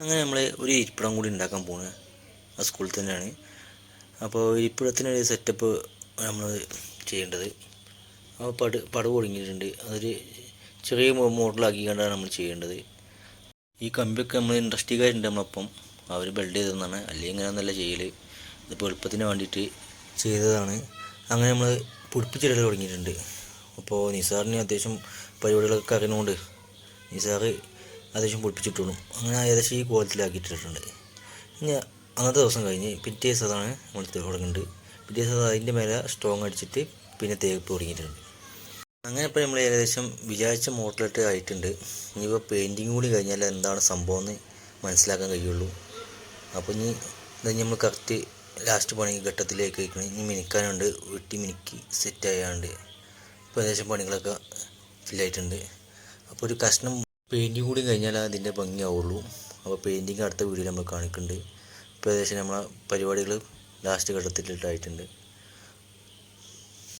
അങ്ങനെ നമ്മൾ ഒരു ഇരിപ്പിടം കൂടി ഉണ്ടാക്കാൻ പോകുന്നത് ആ സ്കൂളിൽ തന്നെയാണ്. അപ്പോൾ ഇരിപ്പിടത്തിനൊരു സെറ്റപ്പ് നമ്മൾ ചെയ്യേണ്ടത്. അപ്പോൾ പട് പടവ് ഒടുങ്ങിയിട്ടുണ്ട് അതൊരു ചെറിയ മോഡലാക്കി കണ്ടാണ് നമ്മൾ ചെയ്യേണ്ടത്. ഈ കമ്പിയൊക്കെ നമ്മൾ ഇൻഡസ്ട്രിക്കാരുണ്ട് നമ്മളൊപ്പം. അവർ ബിൽഡ് ചെയ്തതെന്നാണ് അല്ലെങ്കിൽ ഇങ്ങനെയൊന്നല്ല ചെയ്യൽ ഇതിപ്പോൾ എളുപ്പത്തിന് വേണ്ടിയിട്ട് ചെയ്തതാണ്. അങ്ങനെ നമ്മൾ പിടിപ്പിച്ചിടൽ തുടങ്ങിയിട്ടുണ്ട്. അപ്പോൾ നിസാറിന് അത്യാവശ്യം പരിപാടികളൊക്കെ അറിയുന്നതുകൊണ്ട് നിസാറ് അത്യാവശ്യം പൊടിപ്പിച്ചിട്ടുള്ളൂ അങ്ങനെ ഏകദേശം ഈ കോലത്തിലാക്കിയിട്ടിട്ടുണ്ട്. ഇനി അന്നത്തെ ദിവസം കഴിഞ്ഞ് പിറ്റേ ദിവസം അതാണ് നമ്മൾ തുടങ്ങുന്നുണ്ട് പിറ്റേ ദിവസം അതിന്റെ മേലെ സ്ട്രോങ് അടിച്ചിട്ട് പിന്നെ തേപ്പ് തുടങ്ങിയിട്ടുണ്ട്. അങ്ങനെ ഇപ്പോൾ നമ്മൾ ഏകദേശം വിചാരിച്ച മോഡലായിട്ട് ആയിട്ടുണ്ട്. ഇനിയിപ്പോൾ പെയിന്റിങ് കൂടി കഴിഞ്ഞാൽ എന്താണ് സംഭവം എന്ന് മനസ്സിലാക്കാൻ കഴിയുള്ളൂ. അപ്പോൾ ഇനി ഇത് നമ്മൾ കറക്റ്റ് ലാസ്റ്റ് പണി ഘട്ടത്തിലേക്ക് വയ്ക്കണം. ഇനി മിനിക്കാനുണ്ട്. വെട്ടി മിനുക്കി സെറ്റ് ആയാണ്ട്. ഇപ്പോൾ ഏകദേശം പണികളൊക്കെ ഫില്ലായിട്ടുണ്ട് അപ്പോൾ ഒരു കഷ്ണം പെയിന്റിങ് കൂടി കഴിഞ്ഞാൽ അതിന്റെ ഭംഗിയാവുള്ളൂ. അപ്പോൾ പെയിന്റിങ് അടുത്ത വീഡിയോയിൽ നമ്മൾ കാണിക്കുന്നുണ്ട് ഇപ്പോൾ ഏകദേശം നമ്മളെ പരിപാടികൾ ലാസ്റ്റ് ഘട്ടത്തിലിട്ടായിട്ടുണ്ട്.